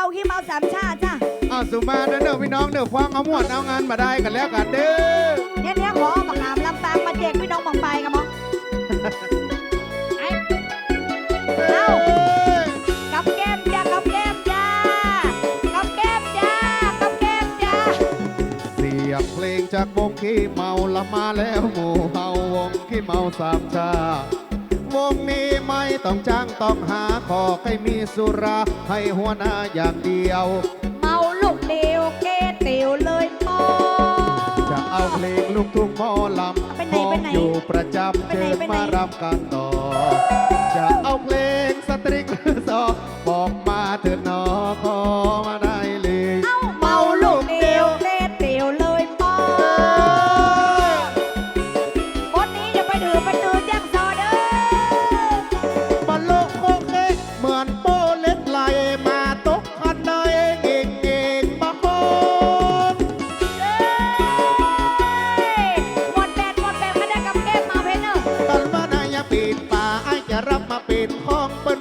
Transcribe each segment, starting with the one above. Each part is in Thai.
เอาขี้เมาสามชาจ้ะอ้าวสุมาเด้อเด้อพี่น้องเด้อฟังเอาหมดเอางานมาได้กันแล้วกันเด้อเนี่ยเนี้ยขอมาปาหามลำปางมาเด็กพี่น้องบังไปกันมั้งไอ้เอ้ากับแก้มจ้ากับแก้มจ้ากับแก้มจ้ากับแก้มจ้าเสียงเพลงจากวงขี้เมาละมาแล้วหมู่เฮาวงขี้เมาสามชา งนี้ไม่ต้องจ้างต้องหาขอให้มีสุราให้หัวหน้าอย่างเดียว เมาลูกเดียวเกเตียวเลยปอ จะเอาเพลงลูกทุ่งหมอลำไอไอยู่ประจำเชิไนญไปไมารำกันต่อ จะเอาเพลงสตริงหรืออบอกมาเถิดหนอขอ มองบน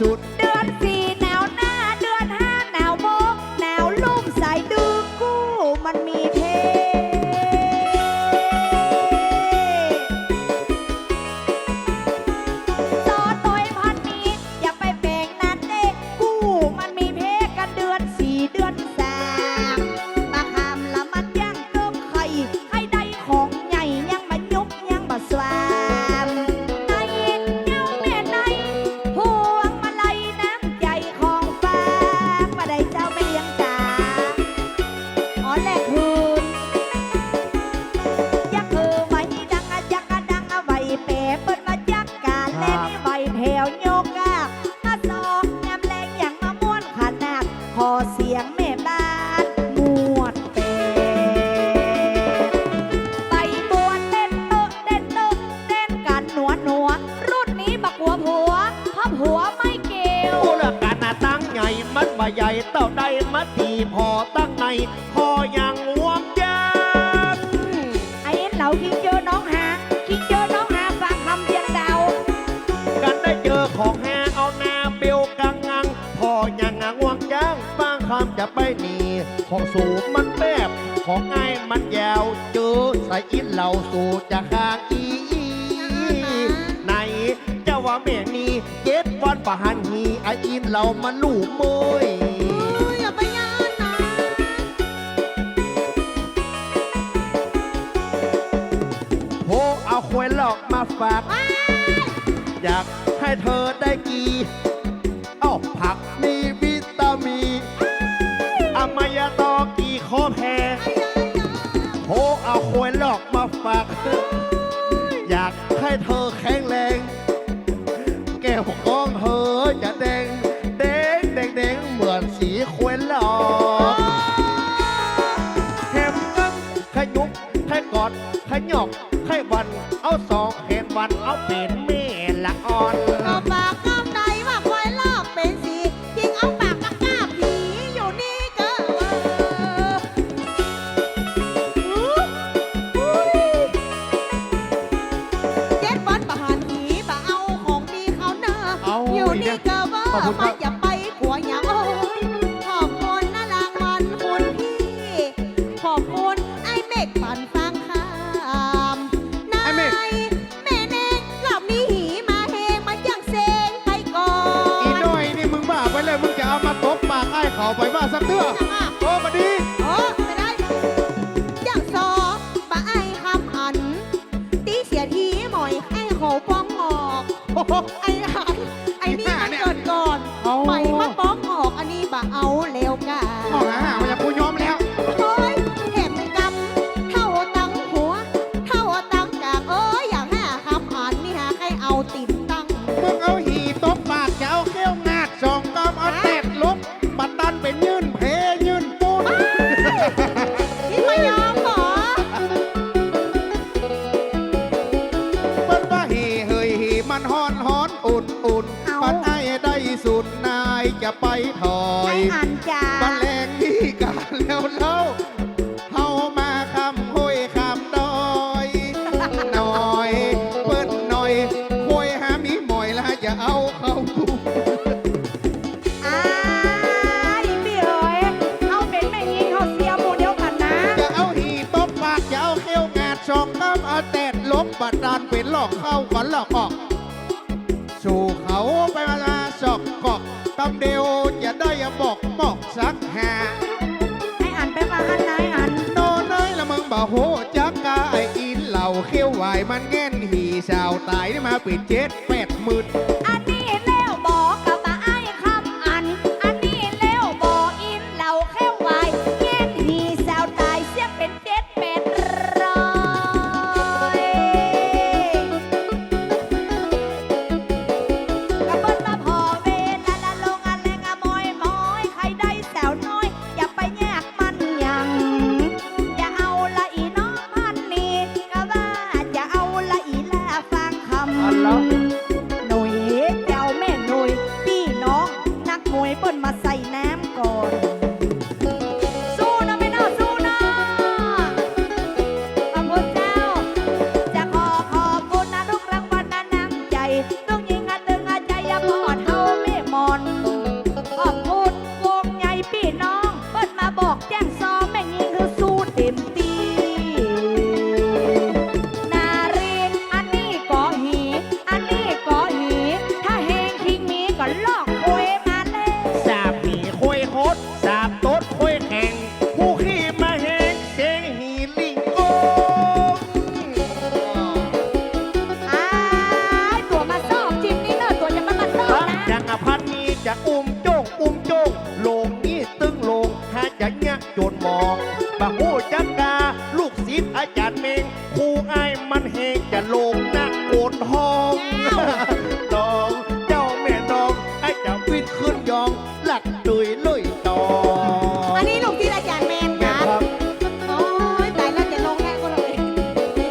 สุด มัดบ่ใหญ่เต่าใดมัดทีพอตั้งในพออย่างห่วงจังไอ้เราคิดเจอน้องหาคิดเจอน้องหาฟังคำเพียงดาวกันได้เจอของแฮเอาหน้าเปียวกังงังพออย่างห่วงจังฟังคำจะไปหนีของสูบมันแปบของง่ายมันยาวเจอใส่อินเหล่าสูจะข้างอีในจะว่าแม่นี้ ปะหันฮีไออินเรามาลูกมวยอย่าไปยานนะโหเอาควยหลอกมาฝาก อยากให้เธอได้กี่ โอ้มาดี จะไปถอใช่ยอ่านจ้าตอนแรกที่กาแล้วเล่าเฮามาคำห้อยคำดอยหน่อยเปิ้นหน่อยห้อยหามีหมอยละจะเอาเขาดูอ้ายพี่เอ๋ยเอาเป็นแม่ยิงเขาเสียโมเดียวกันนะ จะเอาหีตบปากจะเอาเขี้ยวงาดชอกน้ำเอาแตดลบบัดดานเป็นหลอกเข้าก่อนหลอกออก สู่เขาไปมาสอกกอก กัเดียวจะได้บอกบอกสักแห่ไอ้อันไปมาฮันไหนอันโนน้อยละมึงบ่โหจักกาไอ้อินเหล่าเขี้ยวไหวมันแง่นหีสาวตายได้มาปิดเจ็ดแปดหมื่น หลักดุยลุยต่ออันนี้ลูกที่อาจารย์แมนครับครับโอ้ยตายแล้วจะลงแน่ก็เลย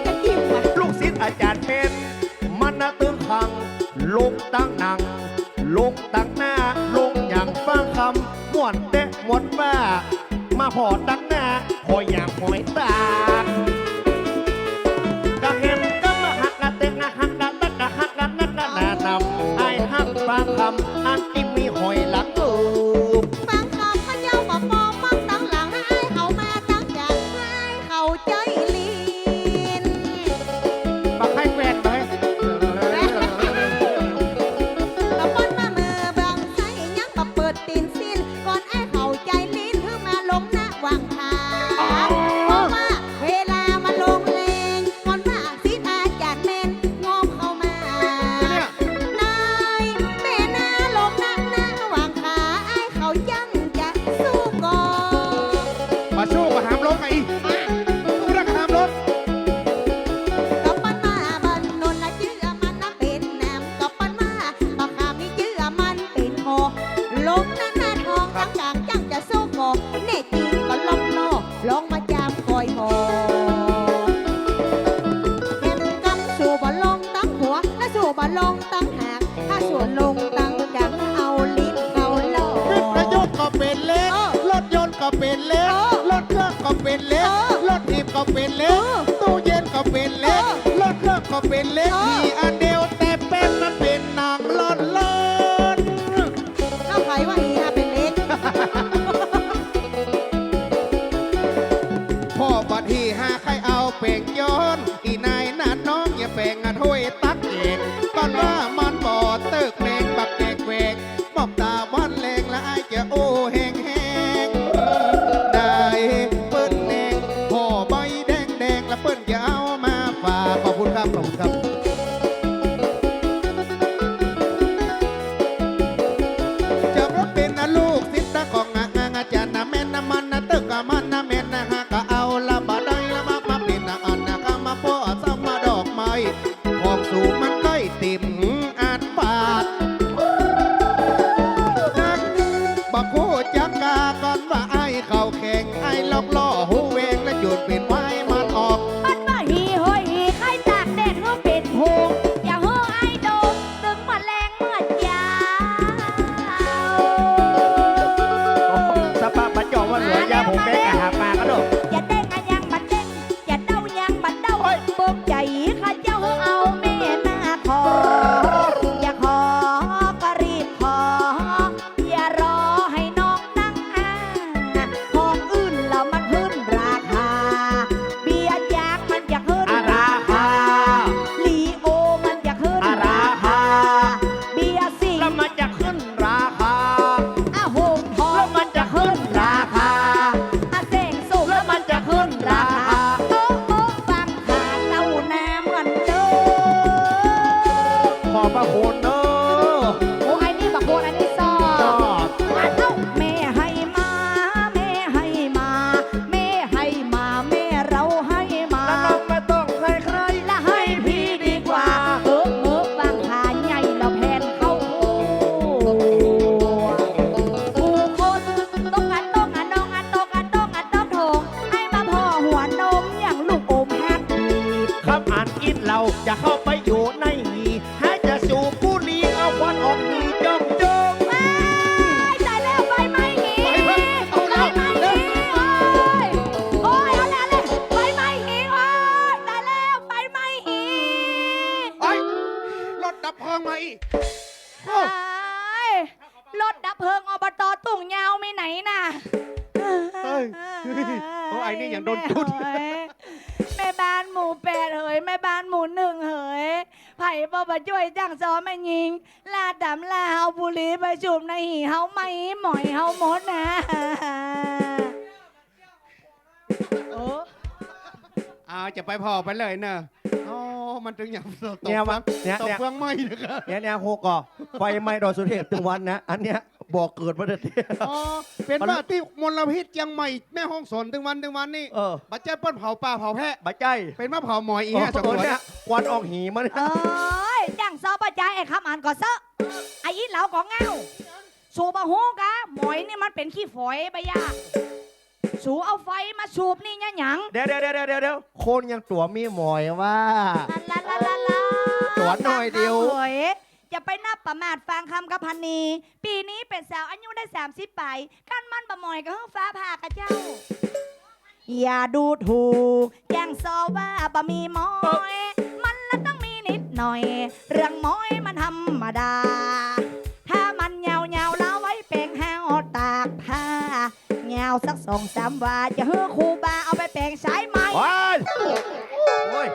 จะจิ้มว่ะลูกศิษย์อาจารย์เมนมันนาตึงขังลงตั้งหนังลงตั้งหน้าลงอย่างฟังคำหม่วนเตะหม่วนบ้ามาหอตั้งหน้าหอยอย่างหอยตา็เป็นเล็กตู้เย็นก็เป็นเล็กรถเครื่อก็เป็นเล็กมีอัน game. ับเพลิงมาอีกไอ้รถดับเพลิงอบตตุ่งยาวไม่ไหนน่ะเฮ้ยโอ้ไอ้นี่ยังโดนจุด แม่แม่บ้านหมู่แปดเหยแม่บ้านหมู่หนึ่งเหยไผ่ปอบ่ช่วยจังซ้อมแม่ยิง ลาดดำลาเฮาบุรีไปจุมในหีเฮาไหม่หมอยเฮาหมดนะโอ้ เอาจะไปพอไปเลยเนอะ มันถึงอย่างตกเนี่ยฟัวะงเนี่ยตกเนี่ย เฟืองไหมนะครับ เนี่ยเนี่ยโฮก่อไฟไหม้ดอยสุเทพถึงวันนะ อันเนี้ยบอกเกิดมาเด็ด อ๋อ เป็นว่าที่มลพิษเชียังใหม่แม่ห้องสนถึงวันถึงวันนี่เออบัดเจ้เปิ้นเผาป่าเผาแพะ บาใจเป็นมะเผาหมอยอีโอ้แห่สองโหคนเนี่ยควันออกหีมาเนี่ยเอ้ยจ้างซอประจายไอ้คำอ่านก่อนเซอะไอ้อีเหลาก็เงาสูบะฮูกะหมอยนี่มันเป็นขี้ฝอยไปยา สูเอาไฟมาสูบนี่เนี่ยหยังเดี๋ยวเดี๋ยวเดี๋ยวเดี๋ยวเดี๋ยวคนยังตัวมีหมอยว่า ลาลาลาลาตัวหน่อยเดียวเฮ้อย่าไปนับประมาทฟังคำกับพันนี ปีนี้เป็นสาวอายุได้ 30ไปกันมันประมอยกับเฮือฟ้าผ่ากระเจ้า อย่าดูถูกแย่งซอว่าบะมีหมอย มันละต้องมีนิดหน่อย เรื่องหมอยมันธรรมดา เหงาสักสองสามว่าจะเฮือครูบาเอาไปเป่งใช้ไหมว้ายโอ้ย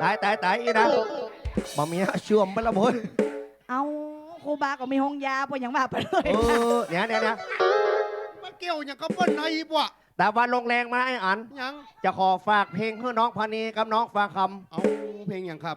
ตายตายตายอีนะบ่มีเชื่อมไปละเว้ยเอาครูบาก็มีห้องยาพออย่างว่าไปเลยเออเนี่ยเนี่ยเนี่ยมันเกี่ยวอย่างกับเปิ้นในบ่ะแต่ว่าลงแรงมาไอ้อันยังจะขอฝากเพลงเพื่อน้องพานีกับน้องฟังคเอาเพลงอย่างครับ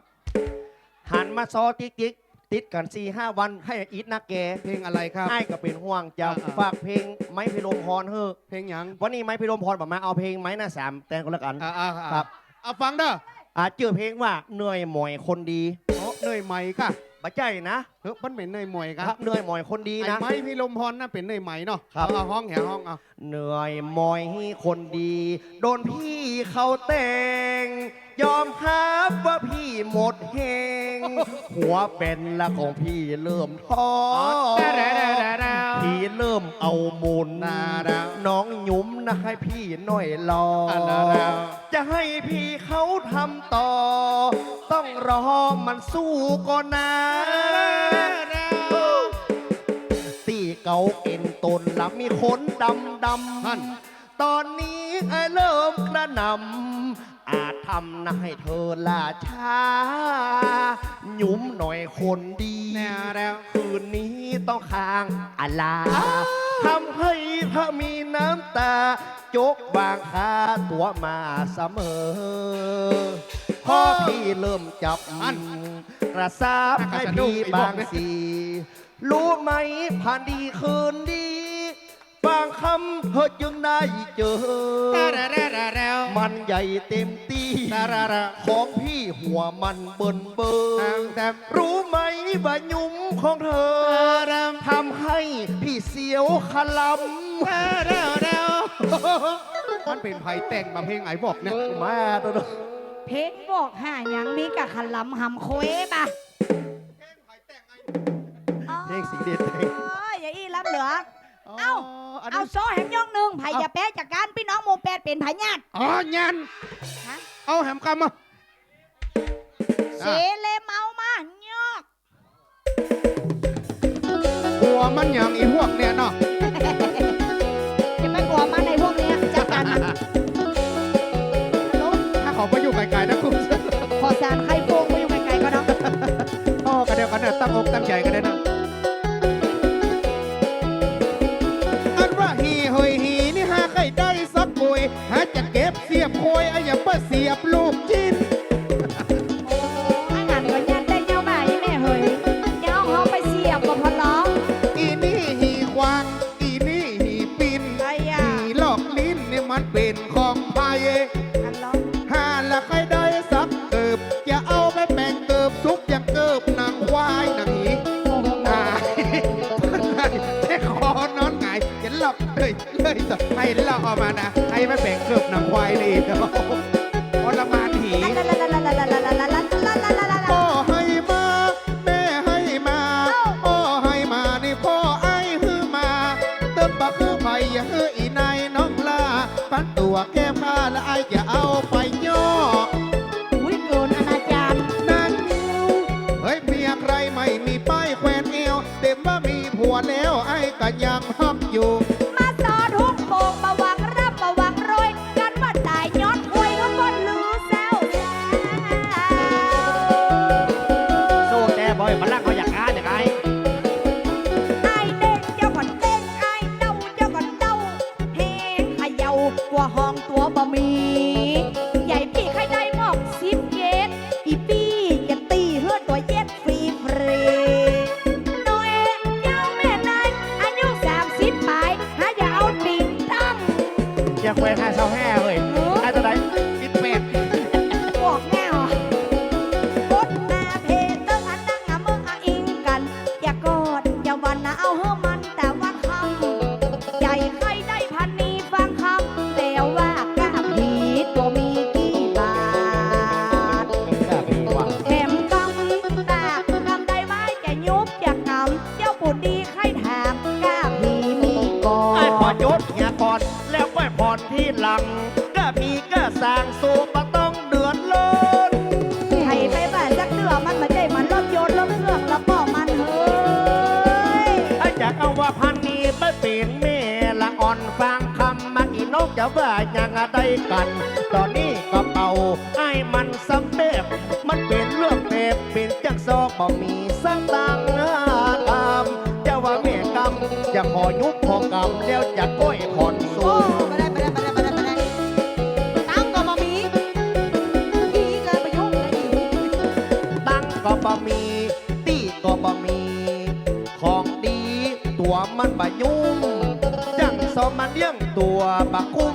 ำหันมาซอติ๊กติ๊ก ติดกันสี่ห้าวันให้อีทนักแกเพลงอะไรครับ ไอ้ก็เป็นห่วงจะอ่าๆ ฝากเพลงไม้พิรมพรเฮ้อเพลงอย่างวันนี้ไม้พิรมพรบอกมาเอาเพลงไม้หน้าสามแต่งกันแล้วกัน อ่าอ่าอ่าครับ เอาฟังเด้ออ่าชื่อเพลงว่าเหนื่อยหมอยคนดีโอ้เหนื่อยไหมค่ะบัจใจนะ เฮ้ยมันเป็นเหนื่อยไหมคครัรับบเหนื่อยหมอยคนดีไอ้นะ ไม้พี่ลมพรน่ะเป็นเหนื่อยไหมเนาะครับ เอาเอาห้องแหห้องเอาเหนื่อยหมอยคนดี โดนพี่เขาแต่ง ยอมครับว่าพี่หมดเฮง หัวเป็นละของพี่เริ่มท้อแต่แต่แต่แต่แต่ พี่เริ่มเอามุนดาดาน้องหยุ้มนะให้พี่หน่อยรออะดาดาจะให้พี่เขาทำต่อ ต้องรอมันสู้ก่อนนะตีเกาเอ็นตนล้วมีขนดำดท่านตอนนี้ไอ้เริ่มกระหนำอาจทำนะให้เธอล่าช้า หยุ้มหน่อยคนดีแนวแล้ว คืนนี้ต้องค้างอาลาทำให้เธอมีน้ำตา จกบางคาตัวมาเสมอ พอพี่เริ่มจับอันกระซาบให้พี่บางสีรู้ไหมผ่านดีคืนดีบางคำเธอจึงได้เจอแต่แต่แต่แต่แต่มันใหญ่เต็มตีแต่แต่แต่ของพี่หัวมันเบิ่นเบิแต่งแต่รู้ไหมว่ายุ้มของเธอทำให้พี่เสียวขลเร็วเร็วมันเป็นไผ่แต่งมาเพลงไอ้บอกเนี่ยำมาตัว เด้อเพชรบอกหาอย่างมีกะขลำหำโคยปะเพลงสีเด็ดเพลงโอ้ยอย่าอี้รับเหลือ เอ้าอันเอานี้โซ่แหมยกหนึ่งไผ่อย่าแป๊ะจากการพี่น้องหมู่แปดเป็นไผ่ญาติอ๋อยันฮะเอาแหมกำมาเสเลเมามาเยอกกลัวมันอย่างอีพวกเนี่ยเนาะ ตั้งอกตั้งใจกันเลยนะ ออกมานะ ให้แม่เป่งเกือบหนังควายเลยเนาะอลมานหีพ่อให้มาแม่ให้มาพ่อให้มานี่พ่อไอ้ฮือมา เติมบักฮือไปอฮืออีนายน้องลาปันตัวแก้ผ้าและไอ้อย่เอาไปย่อเฮ้ยเมียใครไม่มีป้ายแขวนเอวเต็มว่ามีผัวแล้วไอ้กันยัง เบื่อยังได้กัน ตอนนี้กระเป๋าไอ้มันสำเร็จมันเป็นเรื่องเพ็บเป็นจักซอกบ่มีสักตังกามจะว่าเมกรรมจะขอยุบพอกรรมแล้วจะก้อยผ่อนสู้ก็บ่มีตีก็บ่มี ของดีตัวมันบ่ยุ่งจังสมมันเลี้ยงตัวบ่คุ้ม